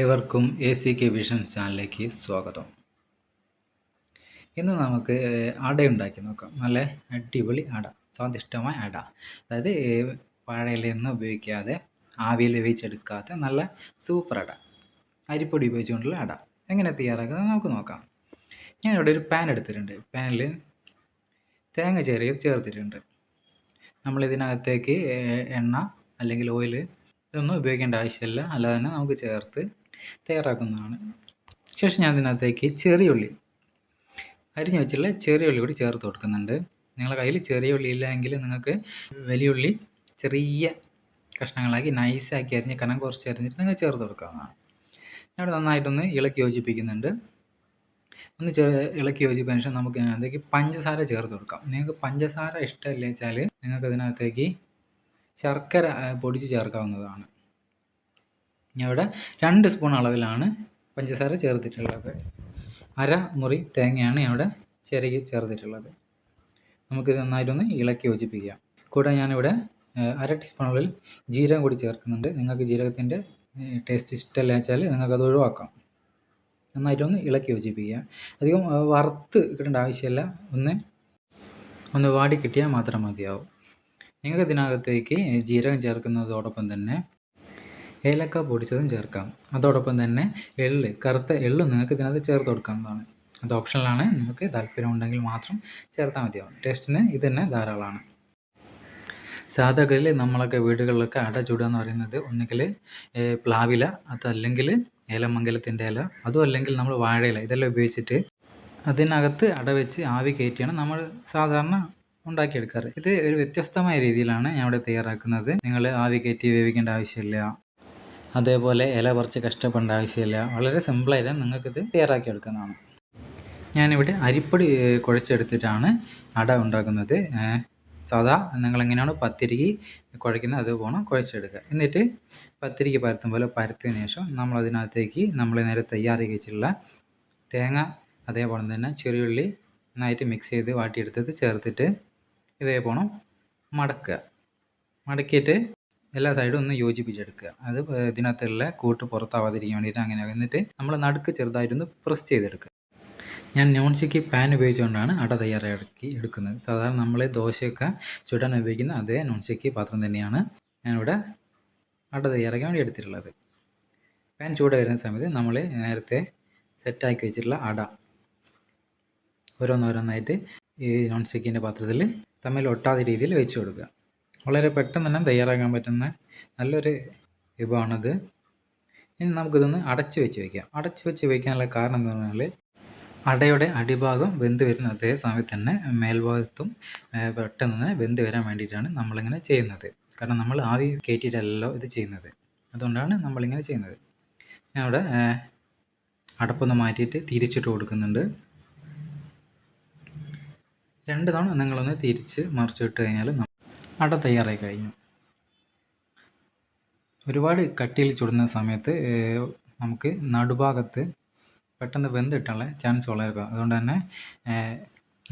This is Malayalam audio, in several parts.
ഏവർക്കും എ സി കെ വിഷൻ ചാനലിലേക്ക് സ്വാഗതം. ഇന്ന് നമുക്ക് അട ഉണ്ടാക്കി നോക്കാം. നല്ല അടിപൊളി അട സ്വാദിഷ്ടമായ അട. അതായത് പഴയിലൊന്നും ഉപയോഗിക്കാതെ ആവിയിൽ വേവിച്ചെടുക്കാത്ത നല്ല സൂപ്പർ അട. അരിപ്പൊടി ഉപയോഗിച്ചുകൊണ്ടുള്ള അട. എങ്ങനെ തയ്യാറാക്കുന്നത് നമുക്ക് നോക്കാം. ഞാനിവിടെ ഒരു പാൻ എടുത്തിട്ടുണ്ട്. പാനിൽ തേങ്ങ ചെറിയ ചേർത്തിട്ടുണ്ട്. നമ്മളിതിനകത്തേക്ക് എണ്ണ അല്ലെങ്കിൽ ഓയിൽ ഇതൊന്നും ഉപയോഗിക്കേണ്ട ആവശ്യമില്ല. അല്ലാതെ തന്നെ നമുക്ക് ചേർത്ത് തയ്യാറാക്കുന്നതാണ്. ശേഷം ഞാൻ ഇതിനകത്തേക്ക് ചെറിയ ഉള്ളി അരിഞ്ഞു ചെറിയ ഉള്ളി കൂടി ചേർത്ത് കൊടുക്കുന്നുണ്ട്. നിങ്ങളുടെ കയ്യിൽ ചെറിയ ഉള്ളി ഇല്ലെങ്കിൽ നിങ്ങൾക്ക് വലിയ ഉള്ളി ചെറിയ കഷ്ണങ്ങളാക്കി നൈസാക്കി അരിഞ്ഞ് കനം കുറച്ച് അരിഞ്ഞിട്ട് നിങ്ങൾ ചേർത്ത് കൊടുക്കാവുന്നതാണ്. ഞാൻ നന്നായിട്ടൊന്ന് ഇളക്കി യോജിപ്പിക്കുന്നുണ്ട്. ഒന്ന് ചേ ഇളക്കി യോജിപ്പിച്ച ശേഷം നമുക്ക് അതിനകത്തേക്ക് പഞ്ചസാര ചേർത്ത് കൊടുക്കാം. നിങ്ങൾക്ക് പഞ്ചസാര ഇഷ്ടമില്ല വെച്ചാൽ നിങ്ങൾക്ക് അതിനകത്തേക്ക് ശർക്കര പൊടിച്ച് ചേർക്കാവുന്നതാണ്. ഞാൻ ഇവിടെ രണ്ട് സ്പൂൺ അളവിലാണ് പഞ്ചസാര ചേർത്തിട്ടുള്ളത്. അര മുറി തേങ്ങയാണ് ഇവിടെ ചിരകി ചേർത്തിട്ടുള്ളത്. നമുക്കിത് നന്നായിട്ടൊന്ന് ഇളക്കി യോജിപ്പിക്കാം. കൂടെ ഞാനിവിടെ അര ടീസ്പൂൺ ജീരകം കൂടി ചേർക്കുന്നുണ്ട്. നിങ്ങൾക്ക് ജീരകത്തിന്റെ ടേസ്റ്റ് ഇഷ്ടമല്ല വെച്ചാൽ നിങ്ങൾക്കത് ഒഴിവാക്കാം. നന്നായിട്ടൊന്ന് ഇളക്കി യോജിപ്പിക്കുക. അധികം വറുത്ത് കിട്ടേണ്ട ആവശ്യമില്ല. ഒന്ന് ഒന്ന് വാടി കിട്ടിയാൽ മാത്രം മതിയാവും. നിങ്ങൾക്ക് ഇതിനകത്തേക്ക് ജീരകം ചേർക്കുന്നതോടൊപ്പം തന്നെ ഏലക്ക പൊടിച്ചതും ചേർക്കാം. അതോടൊപ്പം തന്നെ എള്ള് കറുത്ത എള്ള് നിങ്ങൾക്ക് ഇതിനകത്ത് ചേർത്ത് കൊടുക്കാവുന്നതാണ് അത് ഓപ്ഷനിലാണ് നിങ്ങൾക്ക് താല്പര്യം ഉണ്ടെങ്കിൽ മാത്രം ചേർത്താൽ മതിയാവും ടേസ്റ്റിന് ഇത് തന്നെ ധാരാളമാണ്. സാധാരണ നമ്മളൊക്കെ വീടുകളിലൊക്കെ അട ചൂടാന്ന് എന്ന് പറയുന്നത് ഒന്നുകിൽ പ്ലാവില അതല്ലെങ്കിൽ ഏലമംഗലത്തിന്റെ ഇല അതും അല്ലെങ്കിൽ നമ്മൾ വാഴയില ഇതെല്ലാം ഉപയോഗിച്ചിട്ട് അതിനകത്ത് അട വെച്ച് ആവി കയറ്റിയാണ് നമ്മൾ സാധാരണ ഉണ്ടാക്കിയെടുക്കാറ്. ഇത് ഒരു വ്യത്യസ്തമായ രീതിയിലാണ് ഞാൻ ഇവിടെ തയ്യാറാക്കുന്നത്. നിങ്ങൾ ആവി കയറ്റി വേവിക്കേണ്ട ആവശ്യമില്ല. അതേപോലെ ഇല പറിച്ച് കഷ്ടപ്പെടേണ്ട ആവശ്യമില്ല. വളരെ സിമ്പിളായിട്ട് നിങ്ങൾക്കിത് തയ്യാറാക്കി എടുക്കുന്നതാണ്. ഞാനിവിടെ അരിപ്പൊടി കുഴച്ചെടുത്തിട്ടാണ് അട ഉണ്ടാക്കുന്നത്. സാധാ നിങ്ങളെങ്ങനെയാണ് പത്തിരിക്ക് കുഴയ്ക്കുന്നത് അതുപോലെ കുഴച്ചെടുക്കുക. എന്നിട്ട് പത്തിരിക്ക് പരത്തും പോലെ പരത്തിയതിന് ശേഷം നമ്മൾ അതിനകത്തേക്ക് നമ്മൾ നേരെ തയ്യാറാക്കി വെച്ചിട്ടുള്ള തേങ്ങ അതേപോലെ തന്നെ ചെറിയുള്ളി നന്നായിട്ട് മിക്സ് ചെയ്ത് വാട്ടിയെടുത്തത് ചേർത്തിട്ട് ഇതേപോലെ മടക്കുക. മടക്കിയിട്ട് എല്ലാ സൈഡും ഒന്ന് യോജിപ്പിച്ചെടുക്കുക. അത് ഇതിനകത്തുള്ള കൂട്ട് പുറത്താവാതിരിക്കാൻ വേണ്ടിയിട്ട് അങ്ങനെ എന്നിട്ട് നമ്മൾ നടുക്ക് ചെറുതായിട്ടൊന്ന് പ്രസ് ചെയ്തെടുക്കുക. ഞാൻ നോൺ സ്റ്റിക്ക് പാൻ ഉപയോഗിച്ചുകൊണ്ടാണ് അട തയ്യാറാക്കി എടുക്കുന്നത്. സാധാരണ നമ്മൾ ദോശയൊക്കെ ചുടാൻ ഉപയോഗിക്കുന്ന അതേ നോൺ സ്റ്റിക്ക് പാത്രം തന്നെയാണ് ഞാനിവിടെ അട തയ്യാറാക്കാൻ വേണ്ടി എടുത്തിട്ടുള്ളത്. പാൻ ചൂട് വരുന്ന സമയത്ത് നമ്മൾ നേരത്തെ സെറ്റാക്കി വെച്ചിട്ടുള്ള അട ഓരോന്നോരോന്നായിട്ട് ഈ നോൺ സ്റ്റിക്കിന്റെ പാത്രത്തിൽ തമ്മിൽ ഒട്ടാത്ത രീതിയിൽ വെച്ച് കൊടുക്കുക. വളരെ പെട്ടെന്ന് തന്നെ തയ്യാറാക്കാൻ പറ്റുന്ന നല്ലൊരു വിഭവമാണത്. ഇനി നമുക്കിതൊന്ന് അടച്ചു വെച്ച് വയ്ക്കാം അടച്ചു വെച്ച് വയ്ക്കാനുള്ള കാരണം എന്ന് പറഞ്ഞാൽ അടയുടെ അടിഭാഗം വെന്ത് വരുന്ന അതേ സമയത്ത് തന്നെ മേൽഭാഗത്തും പെട്ടെന്ന് തന്നെ വെന്ത് വരാൻ വേണ്ടിയിട്ടാണ് നമ്മളിങ്ങനെ ചെയ്യുന്നത്. കാരണം നമ്മൾ ആവി കയറ്റിയിട്ടല്ലോ ഇത് ചെയ്യുന്നത്. അതുകൊണ്ടാണ് നമ്മളിങ്ങനെ ചെയ്യുന്നത്. ഞാൻ അവിടെ അടപ്പൊന്ന് മാറ്റിയിട്ട് തിരിച്ചിട്ട് കൊടുക്കുന്നുണ്ട്. രണ്ട് തവണ നിങ്ങളൊന്ന് തിരിച്ച് മറിച്ചിട്ട് കഴിഞ്ഞാൽ അട തയ്യാറായി കഴിഞ്ഞു. ഒരുപാട് കട്ടിയിൽ ചുടുന്ന സമയത്ത് നമുക്ക് നടുഭാഗത്ത് പെട്ടെന്ന് വെന്തിട്ടുള്ള ചാൻസ് വളരെ അതുകൊണ്ട് തന്നെ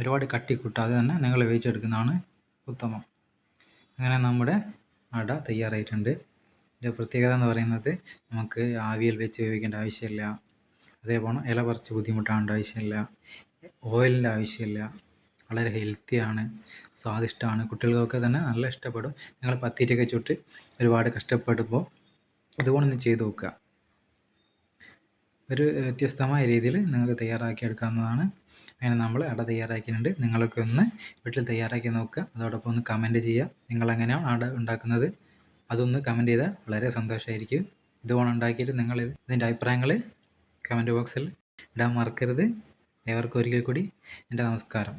ഒരുപാട് കട്ടി കൂട്ടാതെ തന്നെ നിങ്ങൾ വേവിച്ചെടുക്കുന്നതാണ് ഉത്തമം. അങ്ങനെ നമ്മുടെ അട തയ്യാറായിട്ടുണ്ട്. ഇതിന്റെ പ്രത്യേകത എന്ന് പറയുന്നത് നമുക്ക് ആവിയിൽ വെച്ച് വേവിക്കേണ്ട ആവശ്യമില്ല. അതേപോലെ ഇല പറിച്ച് ബുദ്ധിമുട്ടാവേണ്ട ആവശ്യമില്ല. ഓയിലിന്റെ ആവശ്യമില്ല. വളരെ ഹെൽത്തിയാണ് സ്വാദിഷ്ടമാണ് കുട്ടികൾക്കൊക്കെ തന്നെ നല്ല ഇഷ്ടപ്പെടും. നിങ്ങൾ പത്തിരിയൊക്കെ ചുട്ട് ഒരുപാട് കഷ്ടപ്പെടുമ്പോൾ അതുകൊണ്ടൊന്ന് ചെയ്ത് നോക്കുക. ഒരു വ്യത്യസ്തമായ രീതിയിൽ നിങ്ങൾക്ക് തയ്യാറാക്കി എടുക്കാവുന്നതാണ്. അങ്ങനെ നമ്മൾ അട തയ്യാറാക്കിയിട്ടുണ്ട്. നിങ്ങളൊക്കെ ഒന്ന് വീട്ടിൽ തയ്യാറാക്കി നോക്കുക. അതോടൊപ്പം ഒന്ന് കമന്റ് ചെയ്യുക. നിങ്ങളെങ്ങനെയാണ് അട ഉണ്ടാക്കുന്നത്? അതൊന്ന് കമന്റ് ചെയ്താൽ വളരെ സന്തോഷമായിരിക്കും ഇതുപോലെ ഉണ്ടാക്കിയിട്ട് നിങ്ങൾ ഇതിന്റെ അഭിപ്രായങ്ങൾ കമന്റ് ബോക്സിൽ ഇടാൻ മറക്കരുത്. ഏവർക്കും ഒരിക്കൽ കൂടി എന്റെ നമസ്കാരം.